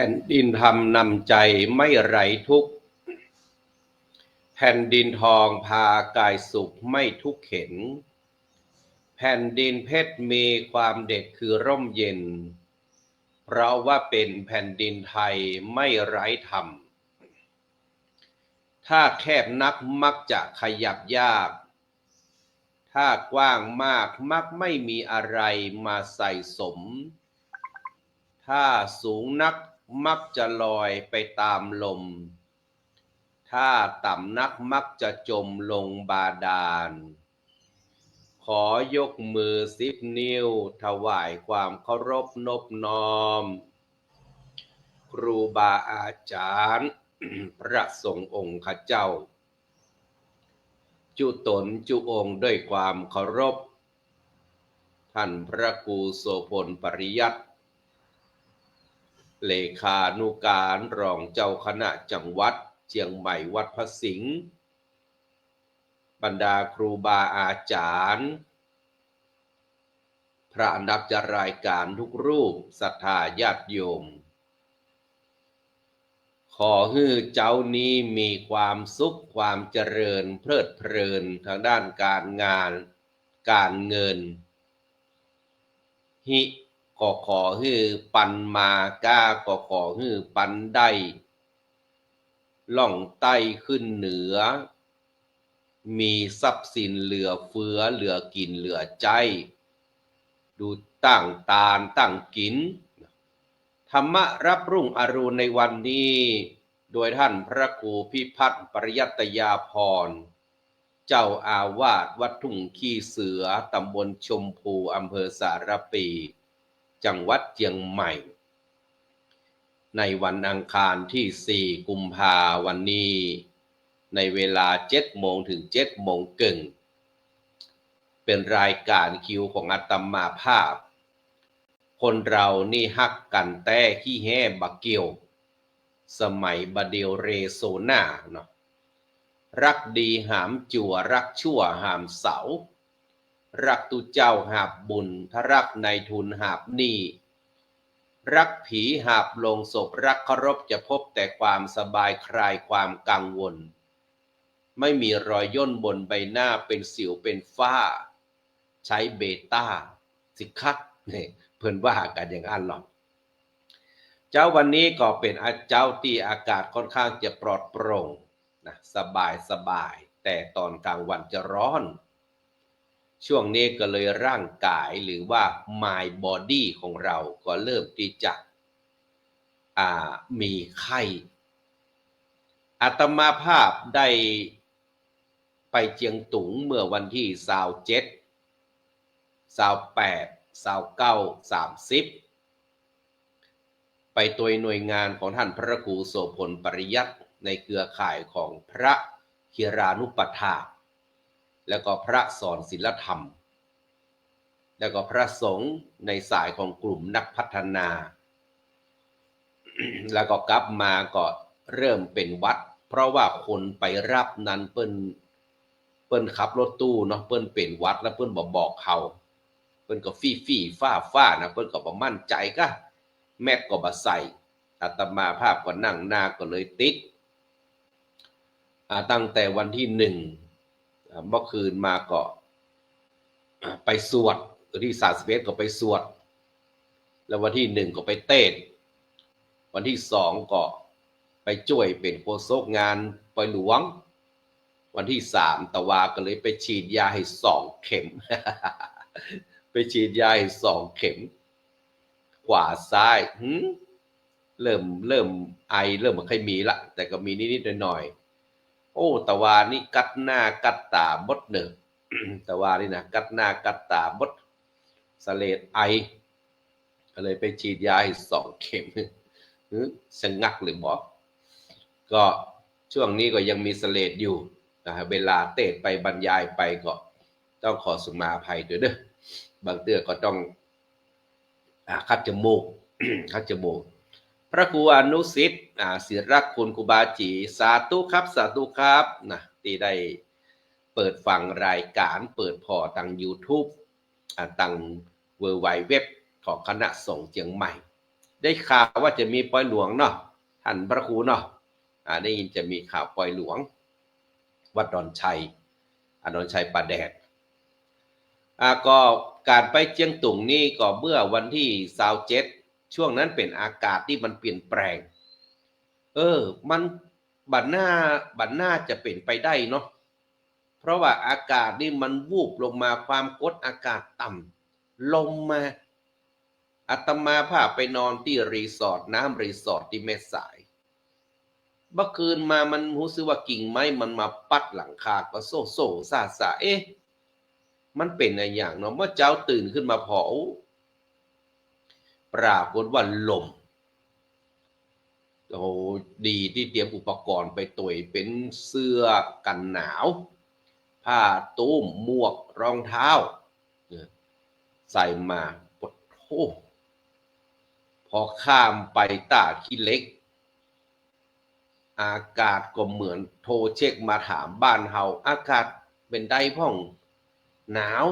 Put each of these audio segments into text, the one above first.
ผ่นดินทำนำใจไม่ไร้ทุกข์ แผ่นดินทองพากายสุขไม่ทุกข์เข็น แผ่นดินเพชรมีความเด็ดคือร่มเย็น เพราะว่าเป็นแผ่นดินไทยไม่ไร้ธรรม ถ้าแคบนักมักจะขยับยาก ถ้ากว้างมากมักไม่มีอะไรมาใส่สมถ้าสูงนัก มักจะลอยไปตามลม ถ้าต่ำนักมักจะจมลงบาดาล ขอยกมือสิบนิ้ว ถวายความเคารพนบน้อม ครูบาอาจารย์ พระสงฆ์องค์ข้าเจ้า จุตนจุองค์ด้วยความเคารพ ท่านพระครูโสพลปริยัติ เลขานุการรองเจ้าคณะจังหวัดเชียงใหม่วัดพระสิงห์บรรดาครูบาอาจารย์ พระอันดับจะรายการทุกรูปศรัทธาญาติโยม ขอให้เจ้านี้มีความสุขความเจริญเพลิดเพลินทางด้านการงานการเงิน หิ ก็ขอให้ปันมาก้าก็ขอให้ปันได้ล่องใต้ขึ้นเหนือ มีทรัพย์สินเหลือเฟือเหลือกินเหลือใจ ดูตั้งตาลตั้งกิน ธรรมะรับรุ่งอรุณในวันนี้ โดยท่านพระครูพิพัฒน์ปริยัตยาพร เจ้าอาวาสวัดทุ่งขี้เสือตำบลชมพูอำเภอสารปี จังหวัดเจียงใหม่ ในวันอังคารที่ 4 กุมภาวันนี้ ในเวลา 7 โมงถึง 7 โมงกึ่ง เป็นรายการคิวของอาตมาภาพ คนเรานี่ฮักกันแต่ขี้แห่บักเกียว สมัยบดเดียวเรโซนาเนาะรักดีหามจั่วรักชั่วหามเสา รักตุเจ้าหาบบุญถ้ารักในทุนหาบหนี้รักผีหาบลงศพรักเคารพจะพบแต่ความสบายคลายความกังวล ไม่มีรอยย่นบนใบหน้าเป็นสิวเป็นฝ้า ใช้เบต้า สิคักเนี่ยเพิ่นว่ากันอย่างนั้นหรอก เจ้าวันนี้ก็เป็นเจ้าที่อากาศค่อนข้างจะปลอดโปร่งนะสบายสบาย แต่ตอนกลางวันจะร้อน ช่วงนี้ก็เลยร่างกายหรือว่า my body ของเราก็เริ่มที่จะมีไข้อาตมาภาพได้ไปเจียงตุงเมื่อวันที่สาวเจ็ดสาวแปดสาวเก้าสามสิบไปตัวหน่วยงานของท่านพระครูโสพลปริยัตในเครือข่ายของพระคิรานุปถา แล้วก็พระสอนศิลธรรม แล้วก็พระสงฆ์ในสายของกลุ่มนักพัฒนา แล้วก็กลับมาก็เริ่มเป็นวัด เพราะว่าคนไปรับนั้นเปิ้นเปิ้นขับรถตู้เนาะเปิ้นเป็นวัดแล้วเปิ้นบอกบอกเขาเปิ้นก็ฟี่ฟี่ฟ้าฟ้านะเปิ้นก็บ่มั่นใจก็แมทก็บ่ใส่อาตมาภาพก็นั่งหน้าก็เลยติดตั้งแต่วันที่หนึ่ง เมื่อคืนมาก็ไปสวดวันที่สามสิบเอ็ดก็ไปสวด แล้ววันที่หนึ่งก็ไปเต้น วันที่สองก็ไปช่วยเป็นโฆษกงานปอยหลวง วันที่สามตะวาก็เลยไปฉีดยาให้สองเข็ม ไปฉีดยาให้สองเข็ม ขวาซ้ายเริ่มเริ่มไอเริ่มไม่ค่อยมีละ แต่ก็มีนิดๆหน่อยๆ โอ้ตะวานี่กัดหน้ากัดตาบดเด้อตะวานี่นะกัดหน้ากัดตาบดสเลดไอ ก็เลยไปฉีดยาสองเข็มสงักหรือบอกก็ช่วงนี้ก็ยังมีสเลดอยู่นะเวลาเตะไปบรรยายไปก็ต้องขอสุมาภัยด้วยเด้อบางเตือก็ต้องคัดจมูกคัดจมูก พระครูอนุสิทธิ์ศิรักคุณครูบาจี สาธุครับ สาธุครับนะที่ได้เปิดฟังรายการเปิดพอทาง YouTube ทางเวอร์ไวเว็บของคณะสงฆ์เจียงใหม่ ได้ข่าวว่าจะมีปล่อยหลวงเนาะท่านพระครูเนาะได้ยินจะมีข่าวปล่อยหลวง วัดดอนชัยอดอนชัยป่าแดดอาก็การไปเจียงตุงนี่ก็เมื่อวันที่สาวเจ็ด ช่วงนั้นเป็นอากาศที่มันเปลี่ยนแปลง เออ มันบัดหน้าบัดหน้าจะเป็นไปได้เนาะเพราะว่าอากาศนี่มันวูบลงมาความกดอากาศต่ำลมมาอาตมาพาไปนอนที่รีสอร์ทน้ำรีสอร์ทที่แม่สายเมื่อคืนมามันรู้สึกว่ากิ่งไม้มันมาปัดหลังคาก็โซ่โซ่ซาซาเอ๊ะมันเป็นอะไรอย่างเนาะเมื่อเจ้าตื่นขึ้นมาพอ ปรากฏว่าลมโอ้ดีที่เตรียมอุปกรณ์ไปตวยเป็นเสื้อกันหนาว ผ้าตุ้มหมวกรองเท้า ใส่มาปดโอ้พอข้ามไปตาขี้เล็ก อากาศก็เหมือนโทรเช็คมาถามบ้านเฮาอากาศเป็นได้พ่อง หนาว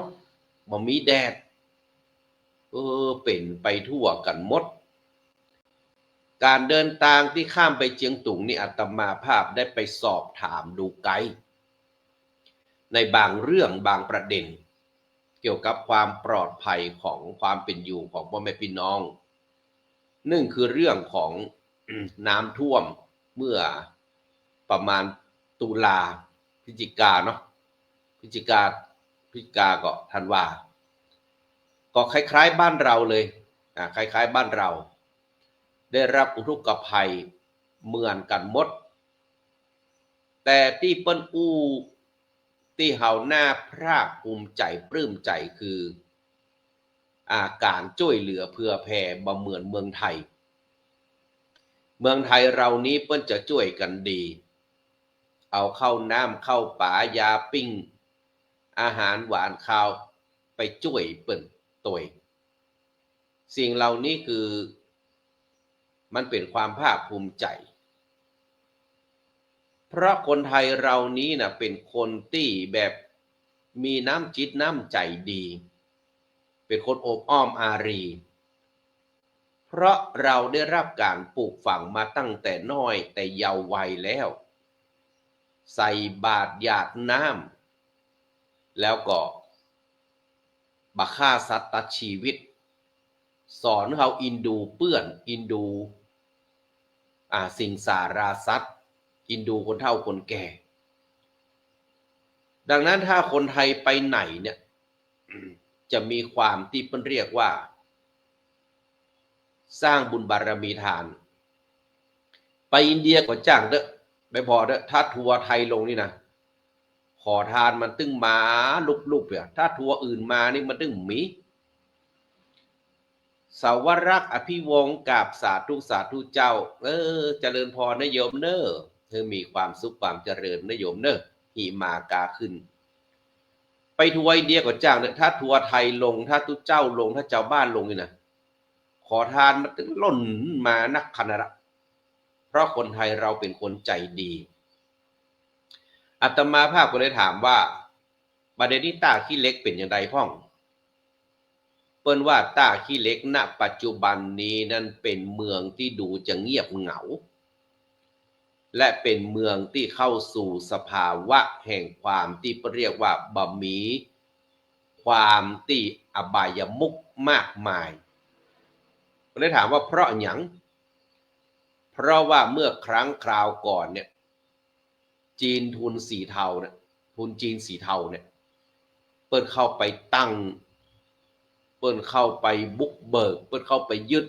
บ่มีแดด เออเป็นไปทั่วกันหมด การเดินทางที่ข้ามไปเจียงตุงนี่อาตมาภาพได้ไปสอบถามดูไกด์ในบางเรื่องบางประเด็น เกี่ยวกับความปลอดภัยของความเป็นอยู่ของพ่อแม่พี่น้องหนึ่งคือเรื่องของน้ำท่วมเมื่อประมาณตุลาพฤศจิกาเนาะพฤศจิกาพฤศจิกาก็ธันวา ก็คล้ายๆบ้านเราเลยอ่าคล้ายๆบ้านเรา ได้รับอุทกภัยเหมือนกันหมด แต่ที่เปิ้นอู้ที่เฮาหน้าภาคภูมิใจปลื้มใจคืออาการช่วยเหลือเพื่อแผ่บ่เหมือนเมืองไทย เมืองไทยเรานี้เปิ้นจะช่วยกันดี เอาเข้าน้ำเข้าป่ายาปิ้ง อาหารหวานข้าวไปช่วยเปิ้น ตวยสิ่งเหล่านี้คือมันเป็นความภาคภูมิใจ เพราะคนไทยเรานี้นะเป็นคนที่แบบมีน้ำจิตน้ำใจดี เป็นคนอบอ้อมอารี เพราะเราได้รับการปลูกฝังมาตั้งแต่น้อยแต่เยาว์วัยแล้ว ใส่บาตรหยาดน้ำแล้วก็ บัฆ่าสัตว์ตัดชีวิต สอนเขาอินดูเปื้อน อินดูอ่าสิ่งสาราสัตว์ อินดูคนเฒ่าคนแก่ ดังนั้นถ้าคนไทยไปไหนเนี่ยจะมีความที่เพิ่นเรียกว่า สร้างบุญบารมีทาน ไปอินเดียก็จ้างเด้อไม่พอเด้อถ้าทัวร์ไทยลงนี่นะ ขอทานมันตึงหมาลุบๆเนี่ยถ้าทัวอื่นมานี่มันตึงหมีสาวรักอภิวงกับสาธุสาธุเจ้า เออ เจริญพรนะโยมเนอเธอมีความสุขความเจริญนะโยมเนอหิมากาขึ้น ไปทัวร์อินเดียก็จ้างเนี่ยถ้าทัวร์ไทยลง ถ้าทุเจ้าลง ถ้าเจ้าบ้านลงนี่นะขอทานมันถึงล่นมานักขนาดละเพราะคนไทยเราเป็นคนใจดี อาตมาภาพก็เลยถามว่าประเดนนี้ตาขี้เล็กเป็นอย่างไรพ่อง เปิ้นว่าตาขี้เล็กณ ปัจจุบันนี้นั่นเป็นเมืองที่ดูจะเงียบเหงา และเป็นเมืองที่เข้าสู่สภาวะแห่งความที่เรียกว่าบะมี ความที่อบายมุกมากมายก็เลยถามว่าเพราะหยัง เพราะว่าเมื่อครั้งคราวก่อนเนี่ย จีนทุนสีเทาเนี่ยทุนจีนสีเทาเนี่ย เปิดเข้าไปตั้ง เปิดเข้าไปบุกเบิก เปิดเข้าไปยึด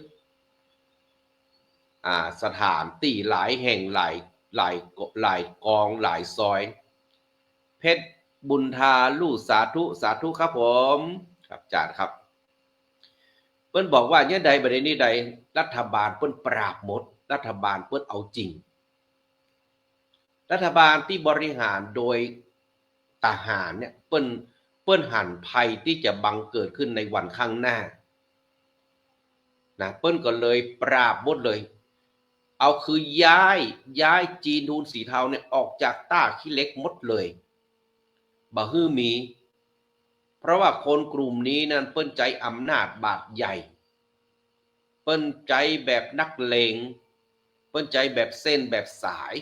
อ่าสถานที่หลายแห่งหลายหลายหลายกองหลายซอย เพชรบุญทาลู่สาธุสาธุครับผมครับจารครับ เปิ้นบอกว่าเนี่ยใดประเด็นนี้ใดรัฐบาลเปิ้นปราบหมด รัฐบาลเปิ้นเอาจริง รัฐบาลที่บริหารโดยทหารเนี่ยเปิ้นเปิ้นหันภัยที่จะบังเกิดขึ้นในวันข้างหน้านะเปิ้นก็เลยปราบหมดเลย เอาคือย้ายย้ายจีนทูนสีเทาเนี่ยออกจากต้าขี้เล็กหมดเลยบ่ฮื้อมี เพราะว่าคนกลุ่มนี้นั้นเปิ้นใจอำนาจบาดใหญ่ เปิ้นใจแบบนักเลง เปิ้นใจแบบเส้นแบบสาย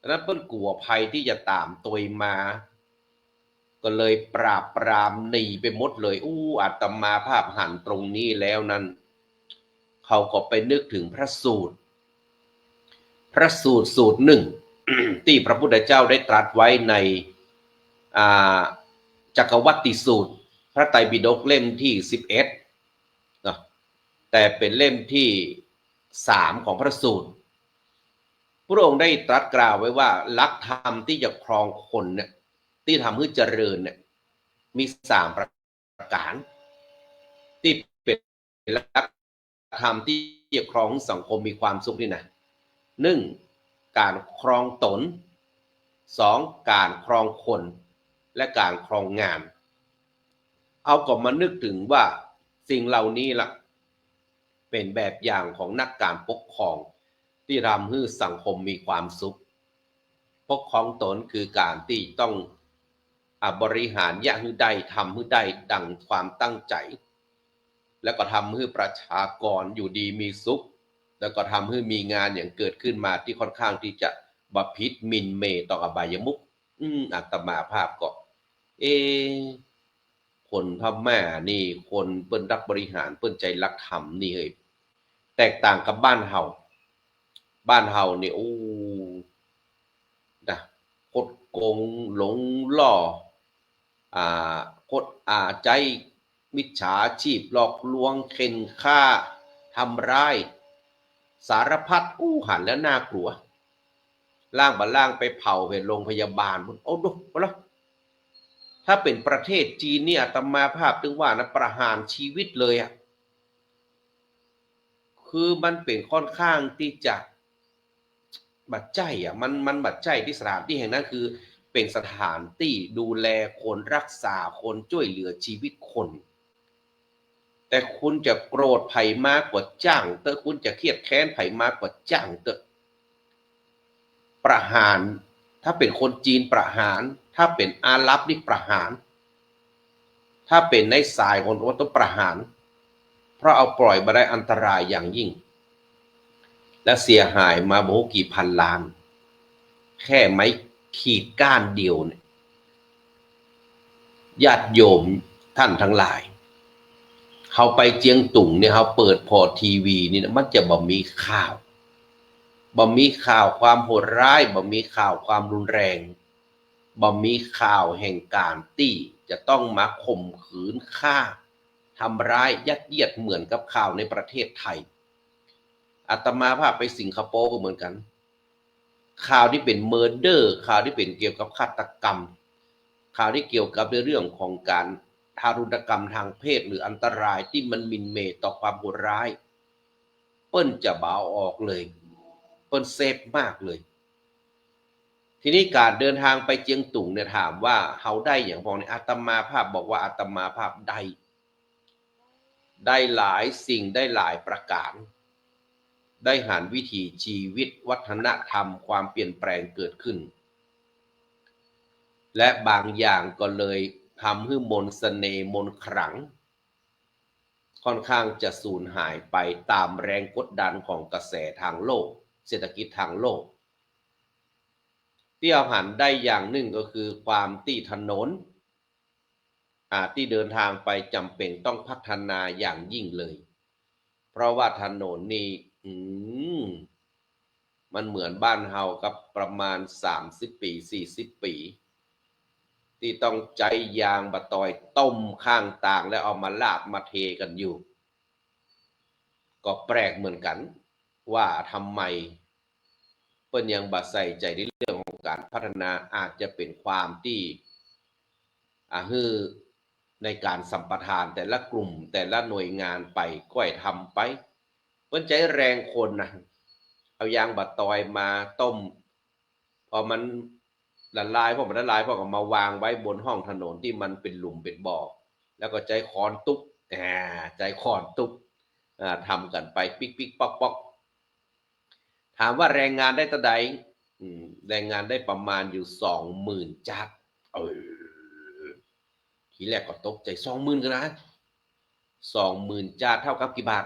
ดังนั้นเปิ้นกลัวภัยที่จะตามตัวมา ก็เลยปราบปรามหนีไปหมดเลย อู้อาตมาภาพหันตรงนี้แล้วนั้น เขาก็ไปนึกถึงพระสูตร พระสูตรสูตรหนึ่งที่พระพุทธเจ้าได้ตรัสไว้ในจักรวัติสูตร พระไตรปิฎกเล่มที่สิบเอ็ดแต่เป็นเล่มที่สามของพระสูตร พระองค์ได้ตรัสกล่าวไว้ว่าลักธรรมที่จะครองคนเนี่ยที่ทำให้เจริญเนี่ยมีสามประการ ที่เป็นลักธรรมที่จะครองสังคมมีความสุขนี่นะหนึ่งการครองตนสองการครองคนและการครองงาน เอาก็มานึกถึงว่าสิ่งเหล่านี้ล่ะ เป็นแบบอย่างของนักการปกครอง ที่ทำให้สังคมมีความสุขปกครองตนคือการที่ต้องอบริหารอย่างให้ได้ทำให้ได้ดังความตั้งใจ แล้วก็ทำให้ประชากรอยู่ดีมีสุข แล้วก็ทำให้มีงานอย่างเกิดขึ้นมาที่ค่อนข้างที่จะบพิษมินเมต่ออบายมุขอืมอาตมาภาพก็ เอ คนพม่านี่คนเปิ้นรักบริหารเปิ้นใจรักธรรมนี่เฮ้ยแตกต่างกับบ้านเฮา บ้านเฮาเนี่โอ้นะคดโกงหลงล่ออ่าคดอ่าใจมิจฉาชีพหลอกลวงเข็นฆ่าทำร้าย สารพัดอู้หันแล้วน่ากลัวล่างบาล่างไปเผาเป็นโรงพยาบาลมันโอ้ดูมาแล้วถ้าเป็นประเทศจีนเนี่ยตมาภาพถึงว่านะประหารชีวิตเลยอะคือมันเป็นค่อนข้างที่จะ บัดใจอะมันมันบัดใจที่สถานที่แห่งนั้นคือ เป็นสถานที่ดูแลคนรักษาคนช่วยเหลือชีวิตคน แต่คุณจะโกรธไผ่มากกว่าจ้างเตอคุณจะเครียดแค้นไผ่มากกว่าจ้างเตอประหาร ถ้าเป็นคนจีนประหาร ถ้าเป็นอาหรับนี่ประหาร ถ้าเป็นในสายคนโอต้องประหาร เพราะเอาปล่อยมาได้อันตรายอย่างยิ่ง และเสียหายมาโมกี่พันล้าน แค่ไม้ขีดก้านเดียวเนี่ยญาติโยมท่านทั้งหลายเขาไปเจียงตุงเนี่ยเขาเปิดพอทีวีนี่นะมันจะบ่มีข่าวบ่มีข่าวความโหดร้ายบ่มีข่าวความรุนแรงบ่มีข่าวแห่งการตี้จะต้องมาข่มขืนฆ่าทำร้ายยัดเยียดเหมือนกับข่าวในประเทศไทย อาตมาภาพไปสิงคโปร์ก็เหมือนกัน ข่าวที่เป็นเมอร์เดอร์ ข่าวที่เป็นเกี่ยวกับฆาตกรรม ข่าวที่เกี่ยวกับในเรื่องของการทารุณกรรมทางเพศหรืออันตรายที่มันมินเมต่อความโหดร้าย เปิ้นจะเบาออกเลย เปิ้นเซฟมากเลย ทีนี้การเดินทางไปเจียงตุงเนี่ยถามว่าเขาได้อย่างพอในอาตมาภาพบอกว่าอาตมาภาพได้ได้หลายสิ่งได้หลายประการ ได้หันวิถีชีวิตวัฒนธรรมความเปลี่ยนแปลงเกิดขึ้น และบางอย่างก็เลยทำให้มนต์เสน่มนขลัง ค่อนข้างจะสูญหายไปตามแรงกดดันของกระแสทางโลก เศรษฐกิจทางโลก ที่เอาหันได้อย่างหนึ่งก็คือความที่ถนนอาที่เดินทางไปจำเป็นต้องพัฒนาอย่างยิ่งเลย เพราะว่าถนนนี่ อืมมันเหมือนบ้านเฮากับประมาณ30ปี40ปี ที่ต้องใจยางบะตอยต้มข้างต่างแล้วเอามาลาบมาเทกันอยู่ ก็แปลกเหมือนกัน ว่าทำไมเปิ้นยังบาใส่ใจในเรื่องของการพัฒนาอาจจะเป็นความที่อาฮือในการสัมปทานแต่ละกลุ่มแต่ละหน่วยงานไปก้อยทำไป เปิ้นใจแรงคนนะเอายางบะตอยมาต้ม พอมันละลายพอมันละลายพอก็มาวางไว้บนห้องถนนที่มันเป็นหลุมเป็นบ่อแล้วก็ใจคอนตุ๊กอ่าใจคอนตุ๊กอ่าทำกันไปปิ๊กปิ๊กป๊อกป๊อกถามว่าแรงงานได้ตะใดแรงงานได้ประมาณอยู่สองหมื่นจักรเออทีแรกก็ตกใจสองหมื่นกันนะสองหมื่นจาเท่ากับกี่บาท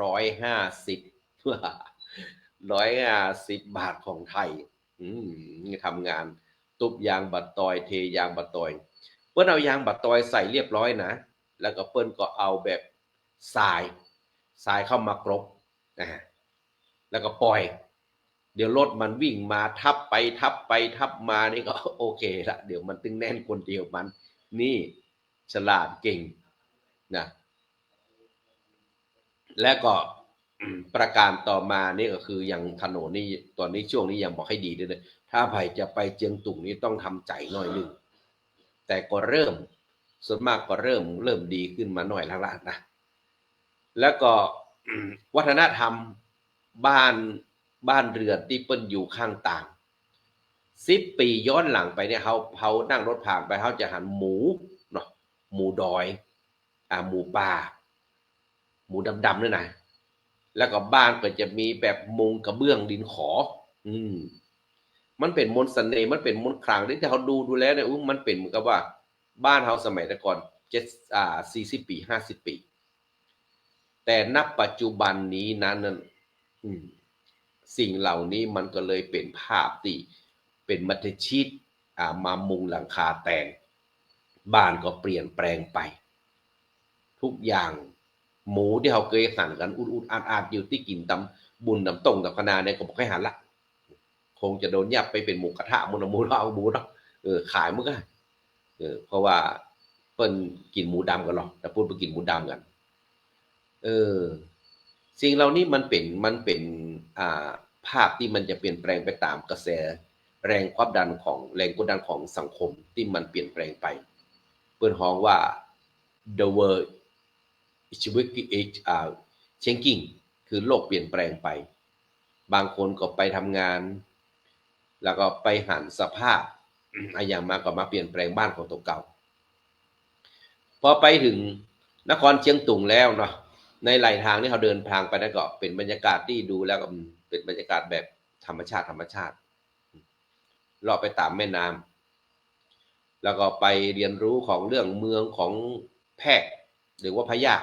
ร้อยห้าสิบร้อยห้าสิบบาทของไทยทำงานตุบยางบัดตอยเทยางบัดตอย เปิ้นเอายางบัดตอยใส่เรียบร้อยนะ แล้วก็เปิ้นก็เอาแบบทรายทรายเข้ามากรบนะฮะแล้วก็ปล่อย เดี๋ยวรถมันวิ่งมาทับไปทับไปทับมานี่ก็โอเคละเดี๋ยวมันตึงแน่นคนเดียวมัน นี่ฉลาดเก่งนะ และก็อืมประการต่อมานี่ก็คืออย่างถนนนี่ตอนนี้ช่วงนี้ยังบอกให้ดีด้วยนะถ้าใครจะไปเจียงตุงนี่ต้องทำใจหน่อยหนึ่งแต่ก็เริ่มส่วนมากก็เริ่มเริ่มดีขึ้นมาหน่อยแล้วล่ะนะแล้วก็อืมวัฒนธรรมบ้านบ้านเรือนที่เปิ้นอยู่ข้างต่างสิบปีย้อนหลังไปเนี่ยเขาเขานั่งรถผ่านไปเขาจะหันหมูเนาะหมูดอย อ่าหมูป่า หมูดำๆด้วยนะแล้วก็บ้านก็จะมีแบบมุงกระเบื้องดินขอ อืม มันเป็นมนต์เสน่ห์มันเป็นมนต์ขลังที่เขาดูดูแล้วเนี่ยอุ๊ยมันเป็นเหมือนกับว่า บ้านเขาสมัยแต่ก่อนเจ็ดอ่าสี่สิบปีห้าสิบปี แต่นับปัจจุบันนี้นั้นนั้นสิ่งเหล่านี้มันก็เลยเป็นภาพที่เป็นมัธชิตอ่ามามุงหลังคาแต่งบ้านก็เปลี่ยนแปลงไป ทุกอย่าง หมูที่เขาเคยสั่นกันอุดๆอาดๆอยู่ที่กินตำบุญตำต้งตำคณาเนี่ยก็บอกให้หันละคงจะโดนยับไปเป็นหมูกระทะหมูนหมูเราเอาหมูเนาะเออขายมันก็เออเพราะว่าเปิ้นกินหมูดำกันหรอกแต่พูดไปกินหมูดำกัน เออ สิ่งเหล่านี้มันเป็นมันเป็นอ่าภาพที่มันจะเปลี่ยนแปลงไปตามกระแสแรงความดันของแรงกดดันของสังคมที่มันเปลี่ยนแปลงไป เปิ้นฮ้องว่า the world is age อ่า changing คือโลกเปลี่ยนแปลงไป บางคนก็ไปทำงาน แล้วก็ไปหันสภาพออย่างมากก็มาเปลี่ยนแปลงบ้านของตัวเก่า พอไปถึงนครเชียงตุงแล้วเนาะในไหลทางที่เขาเดินทางไปนั่นก็เป็นบรรยากาศที่ดูแล้วก็เป็นบรรยากาศแบบธรรมชาติธรรมชาติเลาะไปตามแม่น้ำแล้วก็ไปเรียนรู้ของเรื่องเมืองของแพรกหรือว่าพยา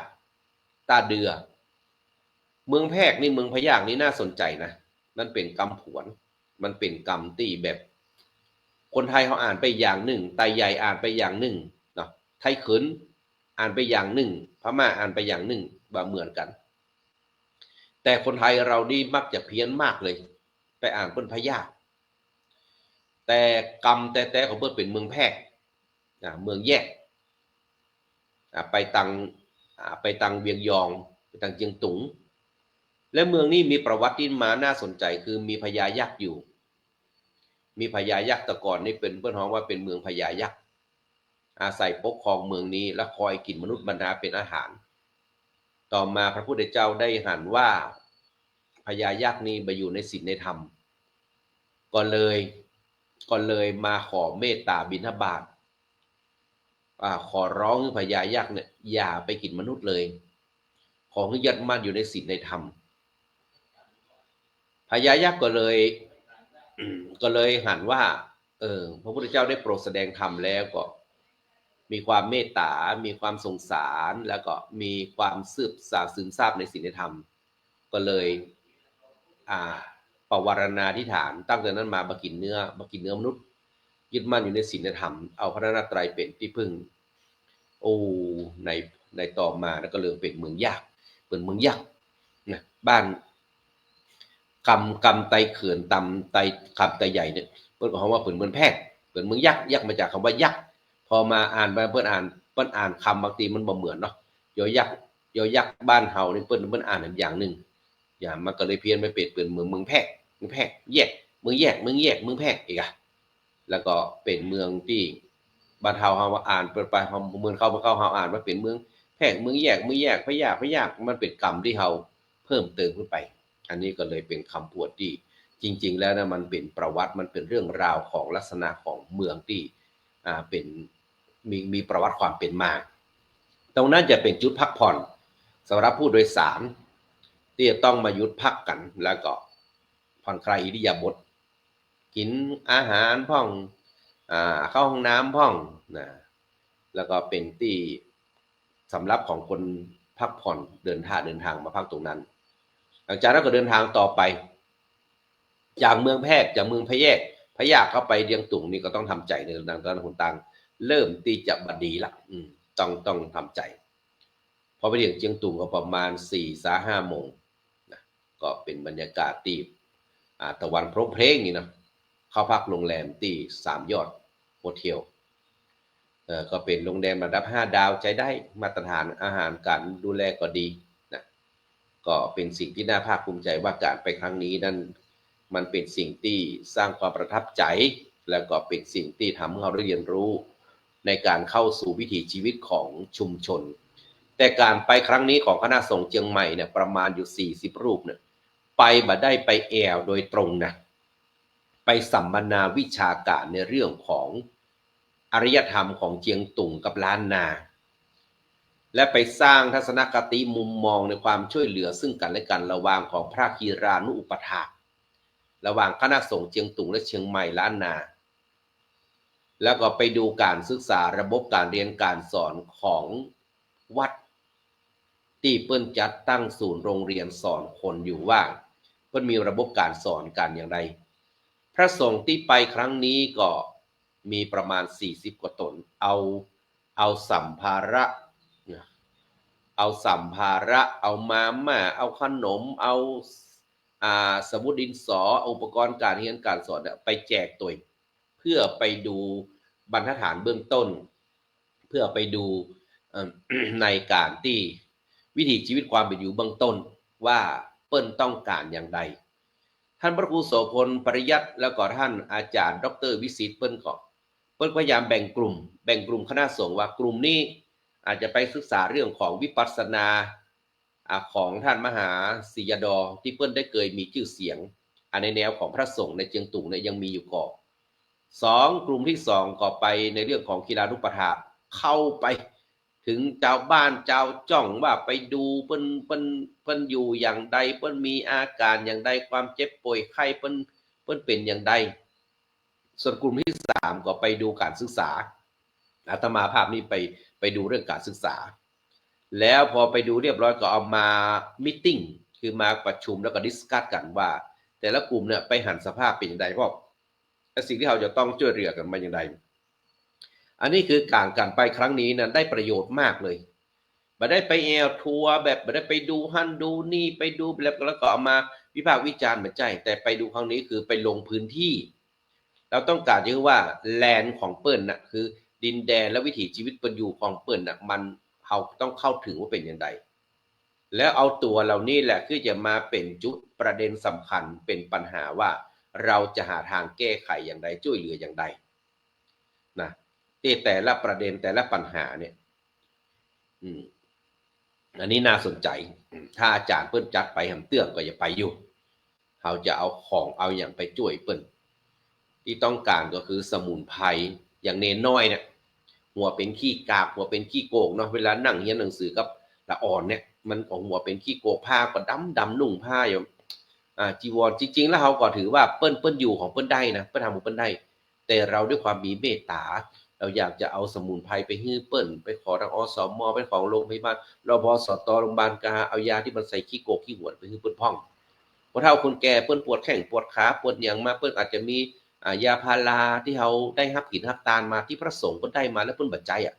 ตาเดือ เมืองแพรกนี่เมืองพะยากนี่น่าสนใจนะนั่นเป็นกำผวน มันเป็นกรรมที่แบบ คนไทยเขาอ่านไปอย่างหนึ่งไตใหญ่อ่านไปอย่างหนึ่งเนาะไทยขินอ่านไปอย่างหนึ่ง พม่าอ่านไปอย่างหนึ่งแบบเหมือนกัน แต่คนไทยเรานี่มักจะเพี้ยนมากเลย ไปอ่านเป็นพยาแต่กรรมแต่แต่ของเพื่อเป็นเมืองแพร่อ่าเมืองแยกอ่าไปตัง ไปตังเวียงยอง ไปตังเจียงตุง และเมืองนี้มีประวัติที่มาน่าสนใจคือมีพญายักษ์อยู่ มีพญายักษ์แต่ก่อนนี่เป็นเพื่อนฮ้องว่าเป็นเมืองพญายักษ์อาศัยปกครองเมืองนี้และคอยกินมนุษย์บรรดาเป็นอาหาร ต่อมาพระพุทธเจ้าได้หันว่าพญายักษ์นี้ไปอยู่ในศีลในธรรม ก็เลยก็เลยมาขอเมตตาบิณฑบาต ขอร้องพญายักษ์เนี่ยอย่าไปกินมนุษย์เลย ขอให้ยัดมั่นอยู่ในศีลในธรรมพญายักษ์ก็เลย ก็เลยหันว่า เออ พระพุทธเจ้าได้โปรดแสดงธรรมแล้วก็ มีความเมตตา มีความสงสาร แล้วก็มีความสืบสาซึมซาบในศีลในธรรม ก็เลย อ่าปวารณาธิฐาน ตั้งแต่นั้นมาบกินเนื้อบกินเนื้อมนุษย์ ยึดมั่นอยู่ในศีลธรรม เอาพระนาตรัยเป็นที่พึ่ง โอ้ในในต่อมาแล้วก็เริ่มเป็นเมืองยากเป็นเมืองยักนะบ้านกำกำไตเขื่อนตำไตคำไตใหญ่เนี่ยเพิ่นบอกว่าเปิ่นเมืองแพทย์เปิ่นเมืองยักษ์ยักษ์มาจากคำว่ายักษ์พอมาอ่านไปเพิ่นอ่านเพิ่นอ่านคำบางทีมันบ่เหมือนเนาะยอยักษ์ยอยักษ์บ้านเฮานี่เพิ่นเพิ่นอ่านอีกอย่างหนึ่งอย่างมันก็เลยเพี้ยนไปเป็นเปิ่นเมืองเมืองแพทย์เมืองแพทย์แยกเมืองแยกเมืองแยกเมืองแพทย์อีกอะ แล้วก็เป็นเมืองที่บ้านเฮาเฮาอ่านเปิดไปเฮาเมืองเข้ามาเข้าเฮาอ่านว่าเป็นเมืองแพทย์เมืองแยกเมืองแยกพะยากพะยากมันเป็นกรรมที่เฮาเพิ่มเติมขึ้นไป อันนี้ก็เลยเป็นคำพูดที่จริง ๆ แล้วนะมันเป็นประวัติมันเป็นเรื่องราวของลักษณะของเมืองที่อ่าเป็นมีมีประวัติความเป็นมา ตรงนั้นจะเป็นจุดพักผ่อนสำหรับผู้โดยสาร ที่จะต้องมายุดพักกันแล้วก็ผ่อนคลายอิริยาบถ กินอาหารพ่องอ่าเข้าห้องน้ำพ่องนะแล้วก็เป็นที่สำหรับของคนพักผ่อนเดินทางเดินทางมาพักตรงนั้น หลังจากนั้นก็เดินทางต่อไป จากเมืองแพทย์จากเมืองพะแยกพะยาเข้าไปเดียงตุงนี่ก็ต้องทำใจในทางด้านคนต่างเริ่มตีจะบดีละอืมต้องต้องทำใจพอไปเดียงเจียงตุงก็ประมาณสี่สาห้าโมงนะก็เป็นบรรยากาศตีอ่าตะวันพรบเพลงนี่นะ เข้าพักโรงแรมที่สามยอดโฮเทลเออก็เป็นโรงแรมระดับห้าดาวใช้ได้มาตรฐานอาหารการดูแลก็ดีนะก็เป็นสิ่งที่น่าภาคภูมิใจว่าการไปครั้งนี้นั้นมันเป็นสิ่งที่สร้างความประทับใจ แล้วก็เป็นสิ่งที่ทำให้เราได้เรียนรู้ ในการเข้าสู่วิถีชีวิตของชุมชน แต่การไปครั้งนี้ของคณะสงฆ์เชียงใหม่เนี่ยประมาณอยู่ 40 รูปเนี่ยไปมาได้ไปแอวโดยตรงนะ ไปสัมมนาวิชาการในเรื่องของอารยธรรมของเจียงตุงกับล้านนา และไปสร้างทัศนคติมุมมองในความช่วยเหลือซึ่งกันและกันระหว่างของพระคีรานุอุปถาระหว่างคณะสงฆ์เชียงตุงและเชียงใหม่ล้านนา แล้วก็ไปดูการศึกษาระบบการเรียนการสอนของวัดที่เปิ้นจัดตั้งศูนย์โรงเรียนสอนคนอยู่ว่าเปิ้นมีระบบการสอนกันอย่างไร ระสงฆ์ที่ไปครั้งนี้ก็มีประมาณ 40 กว่าตน เอาเอาสัมภาระ เอาสัมภาระ เอามาม่า เอาขนม เอาอ่าสมุดดินสออุปกรณ์การเรียนการสอนเนี่ยไปแจกตัวเองเพื่อไปดูบรรทัดฐานเบื้องต้น เพื่อไปดูในการที่วิถีชีวิตความเป็นอยู่เบื้องต้นว่าเปิ้นต้องการอย่างใด ท่านพระครูโสพลปริยัติแล้วก็ท่านอาจารย์ ดร วิสิตเปิ้นก็เปิ้นพยายามแบ่งกลุ่ม แบ่งกลุ่มคณะสงฆ์ว่ากลุ่มนี้อาจจะไปศึกษาเรื่องของวิปัสสนาของท่านมหาศิยดอที่เปิ้นได้เคยมีชื่อเสียงอันในแนวของพระสงฆ์ในเจียงตุงเนี่ยยังมีอยู่ก่อนสองกลุ่มที่สองก็ไปในเรื่องของกีฬานุปถาเข้าไป ถึงเจ้าบ้านเจ้าจ้องว่าไปดูเปิ้นเปิ้นเปิ้นอยู่อย่างใดเปิ้นมีอาการอย่างใดความเจ็บป่วยไข้เปิ้นเปิ้นเป็นอย่างใดส่วนกลุ่มที่สามก็ไปดูการศึกษาอาตมาภาพนี้ไปไปดูเรื่องการศึกษา แล้วพอไปดูเรียบร้อยก็เอามามิ팅คือมาประชุมแล้วก็ดิสคัสกันว่า แต่ละกลุ่มเนี่ยไปหันสภาพเป็นอย่างไรเพราะสิ่งที่เราจะต้องช่วยเหลือกันมาอย่างไร อันนี้คือการการไปครั้งนี้นะได้ประโยชน์มากเลยมาได้ไปแอลทัวร์แบบมาได้ไปดูฮันดูนี่ไปดูแล้วแล้วก็เอามาวิพากษ์วิจารณ์เหมือนใจ แต่ไปดูครั้งนี้คือไปลงพื้นที่ เราต้องการที่ว่าแลนด์ของเปิ้ลน่ะคือ ดินแดนและวิถีชีวิตเป็นอยู่ของเปิ้ลน่ะมันเราต้องเข้าถึงว่าเป็นอย่างไรแล้วเอาตัวเรานี่แหละคือจะมาเป็นจุดประเด็นสำคัญเป็นปัญหาว่า เราจะหาทางแก้ไขอย่างไรช่วยเหลืออย่างไร ที่แต่ละประเด็นแต่ละปัญหาเนี่ย อืม อันนี้น่าสนใจ ถ้าอาจารย์เปิ้นจัดไปหำเตื้องก็อย่าไปอยู่เขาจะเอาของเอาอย่างไปช่วยเปิ้นที่ต้องการก็คือสมุนไพรอย่างเนนน้อยเนี่ย หัวเป็นขี้กากหัวเป็นขี้โกงเนาะเวลานั่งเรียนหนังสือกับละอ่อนเนี่ย มันของหัวเป็นขี้โกกผ้าก็ดำดำนุ่งผ้าอยู่อ่าจีวรจริง ๆ แล้วเขาก็ถือว่าเปิ้นเปิ้นอยู่ของเปิ้นได้นะเปิ้นทำของเปิ้นได้ แต่เราด้วยความมีเมตตา เราอยากจะเอาสมุนไพรไปให้เปิ้นไปขอทางอสมไปของโรงพยาบาลรบสตโรงพยาบาลกาเอายาที่มันใส่ขี้โกกขี้หวนไปให้เปิ้นพ่องพอเท่าคนแก่เปิ้นปวดแข้งปวดขาปวดหยังมาเปิ้นอาจจะมีายาพาราที่เขาได้รับกินรับตานมาที่พระสงฆ์ก็ได้มาแล้วเปิ้นบัดใจอะ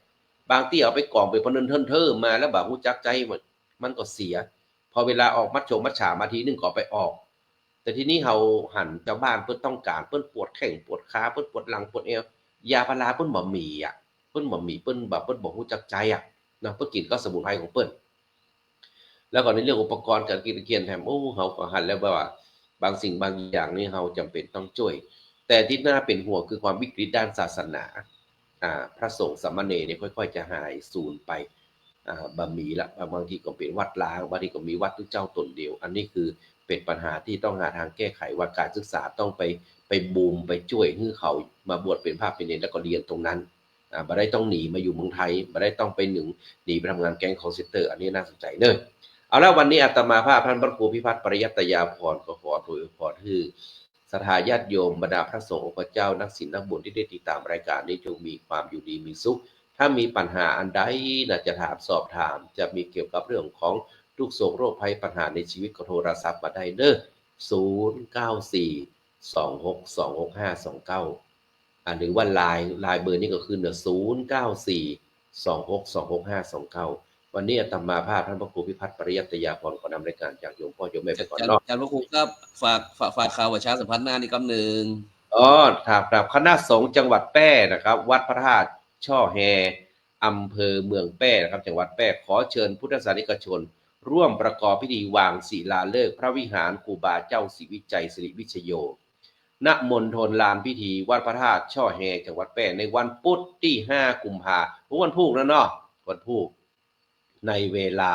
บางที่เอาไปกล่องไปพนันเทินเทิมมาแล้วแบบหูจักใจมันมันก็เสีย พอเวลาออกมัดโฉมมัดฉามาทีนึงก็ไปออกแต่ทีนี้เราหันชาวบ้านเพิ่นต้องการเพิ่นปวดแข้งปวดขาเพิ่นปวดหลังปวดเอว ยาพาราเพิ่นบ่มีอะเพิ่นบ่มีเพิ่นแบบเพิ่นบ่ฮู้จักใจอะนะเพิ่นกินก็สมุนไพรของเพิ่นแล้วก็ในเรื่องอุปกรณ์การกินเกียนแถมโอ้เฮาก็หันแล้วว่า บางสิ่งบางอย่างนี่เราจำเป็นต้องช่วย แต่ที่น่าเป็นห่วงคือความวิกฤตด้านศาสนาอ่าพระสงฆ์สามเณรเนี่ยค่อย ๆ จะหายสูญไปอ่าบะมีละบางทีก็เป็นวัดล้างบางทีก็มีวัดทุกเจ้าตนเดียว อันนี้คือ เป็นปัญหาที่ต้องหาทางแก้ไขว่าการศึกษาต้องไปไปบูมไปช่วยให้เขามาบวชเป็นภาพเป็นเนรแล้วก็เรียนตรงนั้นอ่าบ่ได้ต้องหนีมาอยู่เมืองไทยบ่ได้ต้องไปหนึ่งหนีไปทำงานแก๊งคอลเซ็นเตอร์อันนี้น่าสนใจเนอะเอาละวันนี้อาตมาภาพท่านพระครูพิพัฒน์ปริยัตยาพรก็ขอถวยพรคือสถาญาติโยมบรรดาพระสงฆ์องค์พระเจ้านักศีลนักบุญที่ได้ติดตามรายการนี้จงมีความอยู่ดีมีสุข ถ้ามีปัญหาอันใดนะจะถามสอบถาม จะมีเกี่ยวกับเรื่องของ ทุกโศกโรคภัยปัญหาในชีวิตก็โทรศัพท์มาได้เด้อ094 2626 529อ่าหรือว่าไลน์ไลน์เบอร์นี้ก็คือเน094 2626 529 วันนี้อาตมาภาพท่านพระครูพิพัฒน์ปริยัตยาพรขอนำรายการจากโยมพ่อโยมแม่ไปก่อนอาจารย์เนาะอาจารย์พระครูครับฝากฝากฝากข่าวประชาสัมพันธ์หน้านี่กำหนึ่งอ๋อถามครับคณะสงฆ์จังหวัดแพร่นะครับ วัดพระธาตุช่อแฮอำเภอเมืองแพร่นะครับ จังหวัดแพร่ขอเชิญพุทธศาสนิกชน ร่วมประกอบพิธีวางศิลาฤกษ์พระวิหารครูบาเจ้าศรีวิจัยสิริวิชโย ณ มณฑลลานพิธีวัดพระธาตุช่อแฮจังหวัดแพร่ในวันพุธที่ 5 กุมภาพันธ์วันพุธนะเนาะวันพุธในเวลา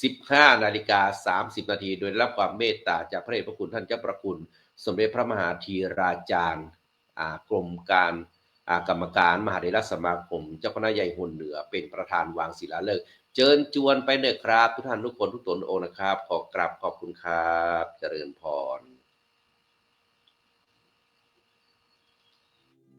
15 นาฬิกา 30 นาที โดยรับความเมตตาจากพระเดชพระคุณท่านเจ้าประคุณ สมเด็จพระมหาธีราจารย์กรมการกรรมการมหาเถรสมาคม เจ้าคณะใหญ่หุ่นเหนือเป็นประธานวางศิลาฤกษ์ เชิญจวนไปเนอครับ ทุกท่านทุกคนทุกตนโอนะครับ ขอกราบขอบคุณครับ เจริญพร